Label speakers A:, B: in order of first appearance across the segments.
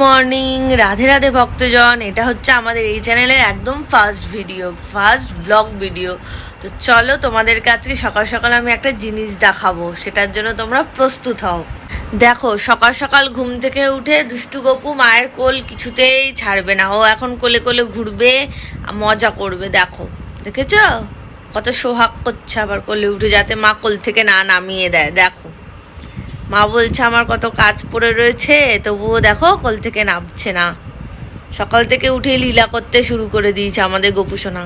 A: Morning Radhe Radhe ভক্তজন। এটা হচ্ছে আমাদের এই চ্যানেলের একদম first video first vlog video তো চলো তোমাদের কাছে সকাল সকাল আমি একটা জিনিস দেখাবো, সেটার জন্য তোমরা প্রস্তুত হও। দেখো, সকাল সকাল ঘুম থেকে উঠে দুষ্টু গপু মায়ের কোল কিছুতেই ছাড়বে না। ও এখন কোলে কোলে ঘুরবে, মজা করবে, দেখো। দেখেছ? কত সোহাগ করছে আবার কোলে উঠে যাতে মা কোল থেকে না নামিয়ে দেয়, দেখো। মা বলছে, আমার কত কাজ পড়ে রয়েছে, তবুও দেখো কোল থেকে নামছে না। সকাল থেকে উঠে লীলা করতে শুরু করে দিয়েছে আমাদের গোপুসোনা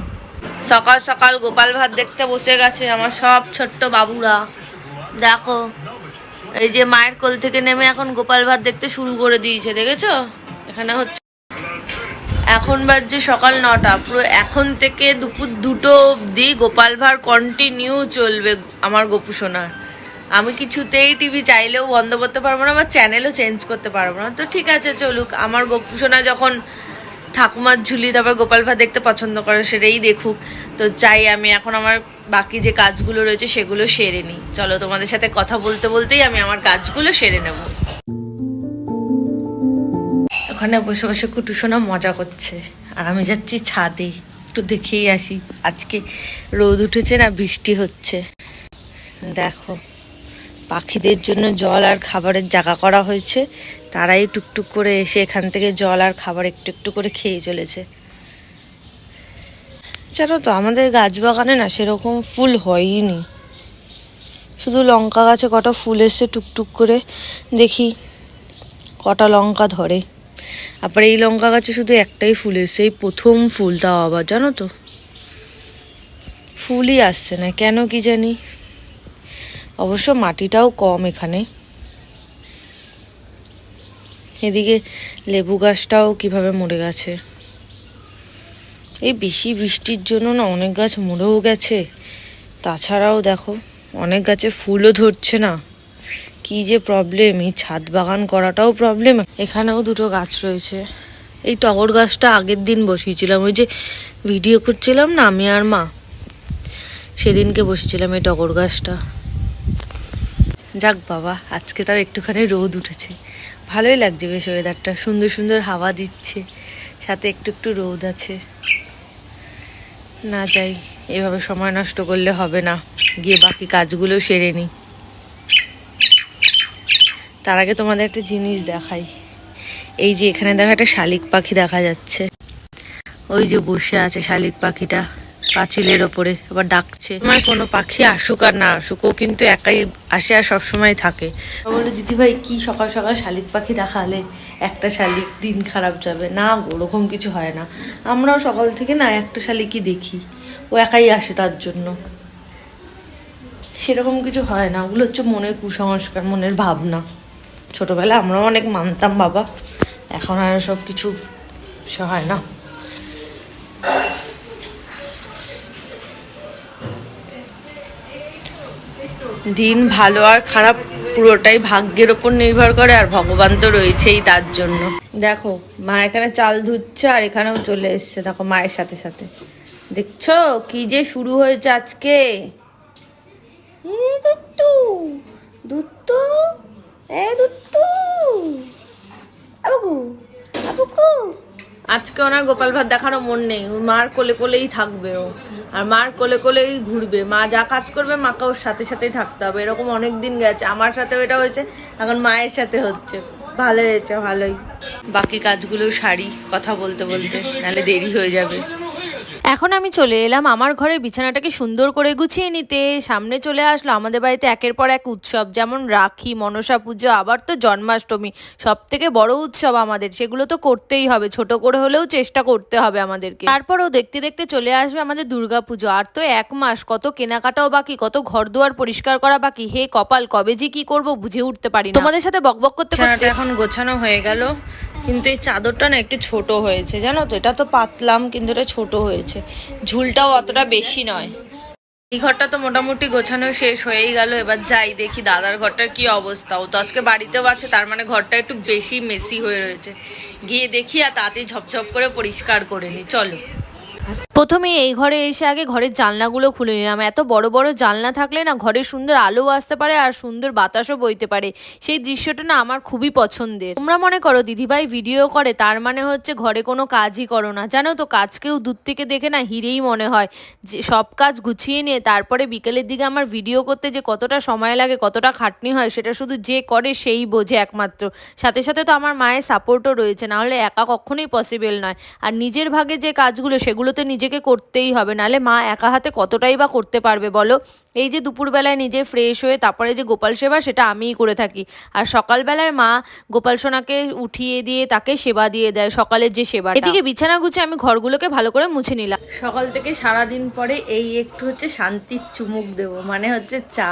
A: সকাল সকাল গোপাল ভাত দেখতে বসে গেছে আমার সব ছোট্ট বাবুরা। দেখো, এই যে মায়ের কোল থেকে নেমে এখন গোপাল ভাত দেখতে শুরু করে দিয়েছে, দেখেছ? এখানে হচ্ছে এখন বাজছে সকাল নটা। পুরো এখন থেকে দুপুর দুটো অবধি গোপাল ভাঁড় কন্টিনিউ চলবে আমার গোপু সোনার। আমি কিছুতেই টিভি চাইলেও বন্ধ করতে পারব না বা চ্যানেলও চেঞ্জ করতে পারব না। তো ঠিক আছে, চলুক। আমার গোপু সোনা যখন ঠাকুমার ঝুলি, তারপর গোপাল ভাঁড় দেখতে পছন্দ করে, সেটাই দেখুক। তো চাই আমি এখন আমার বাকি যে কাজগুলো রয়েছে, সেগুলো সেরে নিই। চলো, তোমাদের সাথে কথা বলতে বলতেই আমি আমার কাজগুলো সেরে নেব। ওখানে বসে বসে কুটুসোনা মজা করছে। আর আমি যাচ্ছি ছাদে। একটু দেখেই আসি। আজকে রোদ উঠেছে না, বৃষ্টি হচ্ছে। দেখো। পাখিদের জন্য জল আর খাবারের জায়গা করা হয়েছে। তারাই টুকটুক করে এসে এখান থেকে জল আর খাবার একটু একটু করে খেয়ে চলেছে। জানো তো, আমাদের গাছ বাগানে না সেরকম ফুল হয়ইনি। শুধু লঙ্কা গাছে কটা ফুল এসছে টুকটুক করে দেখি, কটা লঙ্কা ধরে। আবার এই লঙ্কা গাছে শুধু একটাই ফুল এসছে, এই প্রথম ফুল তাও আবার, জানো তো। ফুলই আসছে না, কেন কি জানি। অবশ্য মাটিটাও কম এখানে। এদিকে লেবু গাছটাও কীভাবে মরে গেছে। এই বেশি বৃষ্টির জন্য না অনেক গাছ মরেও গেছে। তাছাড়াও দেখো, অনেক গাছে ফুলও ধরছে না। কি যে প্রবলেম এই ছাদ বাগান করাটাও প্রবলেম এখানেও দুটো গাছ রয়েছে। এই টগর গাছটা আগের দিন বসিয়েছিলাম, ওই যে ভিডিও করছিলাম না, আমি আর মা? সেদিনকে বসেছিলাম এই টগর গাছটা। যাক বাবা, আজকে তাও একটুখানি রোদ উঠেছে। ভালোই লাগছে বেশ ওয়েদারটা সুন্দর সুন্দর হাওয়া দিচ্ছে, সাথে একটু একটু রোদ আছে। না যাই, এভাবে সময় নষ্ট করলে হবে না, গিয়ে বাকি কাজগুলো সেরে নিই তার আগে তোমাদের একটা জিনিস দেখাই। এই যে এখানে দেখো একটা শালিক পাখি দেখা যাচ্ছে। ওই যে বসে আছে শালিক পাখিটা। পাঁচিলের ওপরে, আবার ডাকছে। আমার কোনো পাখি আসুক আর না আসুক, ও কিন্তু একাই আসে আর সবসময় থাকে। বলে দিদি ভাই, কি সকাল সকাল শালিক পাখি দেখালে? একটা শালিক দিন খারাপ যাবে। না ওরকম কিছু হয় না। আমরাও সকাল থেকে না একটা শালিকই দেখি। ও একাই আসে তার জন্য। সেরকম কিছু হয় না। ওগুলো হচ্ছে মনের কুসংস্কার, মনের ভাবনা। ছোটবেলায় আমরাও অনেক মানতাম বাবা। এখন আর সব কিছু হয় না। দিন ভালো আর খারাপ পুরোটাই ভাগ্যের ওপর নির্ভর করে আর ভগবান তো রয়েছেই তার জন্য। দেখো, মা এখানে চাল ধুচ্ছে আর এখানেও চলে এসছে। দেখো মায়ের সাথে সাথে। দেখছ কি যে শুরু হয়েছে আজকে? দুত্তু দুত্তু এ দুত্তু আবুকু আবুকু। আজকে ওনার গোপাল ভাত দেখারও মন নেই। ওর মার কোলে কোলেই থাকবে ও। আর মার কোলে কোলেই ঘুরবে। মা যা কাজ করবে, মাকে ওর সাথে সাথেই থাকতে হবে। এরকম অনেক দিন গেছে। আমার সাথে এটা হয়েছে, এখন মায়ের সাথে হচ্ছে। ভালো হয়েছে, ভালোই। বাকি কাজগুলো সারি, কথা বলতে বলতে। নাহলে দেরি হয়ে যাবে।
B: এখন আমি চলে এলাম আমার ঘরে। বিছানাটাকে সুন্দর করে গুছিয়ে নিতে। সামনে চলে আসলো আমাদের বাড়িতে একের পর এক উৎসব। যেমন রাখি, মনসা পুজো, আবার তো জন্মাষ্টমী। সব থেকে বড় উৎসব আমাদের। সেগুলো তো করতেই হবে। ছোট করে হলেও চেষ্টা করতে হবে আমাদেরকে। তারপরও দেখতে দেখতে চলে আসবে আমাদের দুর্গা পুজো। আর তো এক মাস, কত কেনাকাটাও বাকি, কত ঘর দুয়ার পরিষ্কার করা বাকি। হে কপাল, কবে যে কি করব বুঝে উঠতে পারি তোমাদের সাথে বকবক করতে
A: এখন গোছানো হয়ে গেল। কিন্তু এই চাদরটা না একটু ছোট হয়েছে, জানো তো? এটা তো পাতলাম, কিন্তু এটা ছোট হয়েছে। ঝুলটাও অতটা বেশি নয়। এই ঘরটা তো মোটামুটি গোছানো শেষ হয়েই গেল। এবার যাই দেখি দাদার ঘরটার কি অবস্থা। ও তো আজকে বাড়িতেও আছে, তার মানে ঘরটা একটু বেশি মেসি হয়ে রয়েছে। গিয়ে দেখি আর তাতে ঝপঝপ করে পরিষ্কার করে নি। চলো।
B: প্রথমে এই ঘরে এসে আগে ঘরের জানলাগুলো খুলে নিলাম। এত বড় বড় জানলা থাকলে না ঘরে সুন্দর আলো আসতে পারে আর সুন্দর বাতাসও বইতে পারে। সেই দৃশ্যটা না আমার খুবই পছন্দের। তোমরা মনে করো, দিদিভাই ভিডিও করে, তার মানে হচ্ছে ঘরে কোনো কাজই করো না। জানো তো, কাজকেও দূর থেকে দেখে না হিরেই মনে হয়। যে সব কাজ গুছিয়ে নিয়ে, তারপরে বিকেলের দিকে আমার ভিডিও করতে যে কতটা সময় লাগে, কতটা খাটনি হয়, সেটা শুধু যে করে সেই বোঝে একমাত্র। সাথে সাথে তো আমার মায়ের সাপোর্টও রয়েছে, নাহলে একা কখনোই পসিবল নয়। আর নিজের ভাগে যে কাজগুলো সেগুলো তো নিজেকে করতেই হবে নাহলে মা একা হাতে কতটাই বা করতে পারবে বলো? এই যে দুপুরবেলায় নিজে ফ্রেশ হয়ে তারপরে যে গোপাল সেবা, সেটা আমিই করে থাকি। আর সকালবেলায় মা গোপাল সোনাকে উঠিয়ে দিয়ে তাকে সেবা দিয়ে দেয় সকালের যে সেবা এদিকে বিছানা গুছে আমি ঘরগুলোকে ভালো করে মুছে নিলাম।
A: সকাল থেকে সারা দিন পরে এই একটু হচ্ছে শান্তির চুমুক দেব মানে হচ্ছে চা।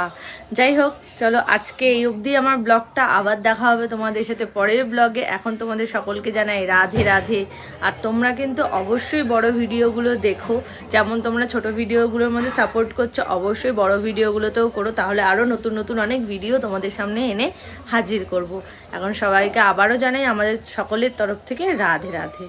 A: যাই হোক, চলো আজকে এই অবধি আমার ব্লগটা, আবার দেখা হবে তোমাদের সাথে পরের ব্লগে। এখন তোমাদের সকলকে জানাই রাধে রাধে। আর তোমরা কিন্তু অবশ্যই বড় ভিডিওগুলো দেখো। যেমন তোমরা ছোট ভিডিওগুলোর মধ্যে সাপোর্ট করছ, অবশ্যই বড় ভিডিওগুলোতেও করো, তাহলে আরও নতুন নতুন অনেক ভিডিও তোমাদের সামনে এনে হাজির করব। এখন সবাইকে আবারও জানাই আমাদের সকলের তরফ থেকে রাধে রাধে।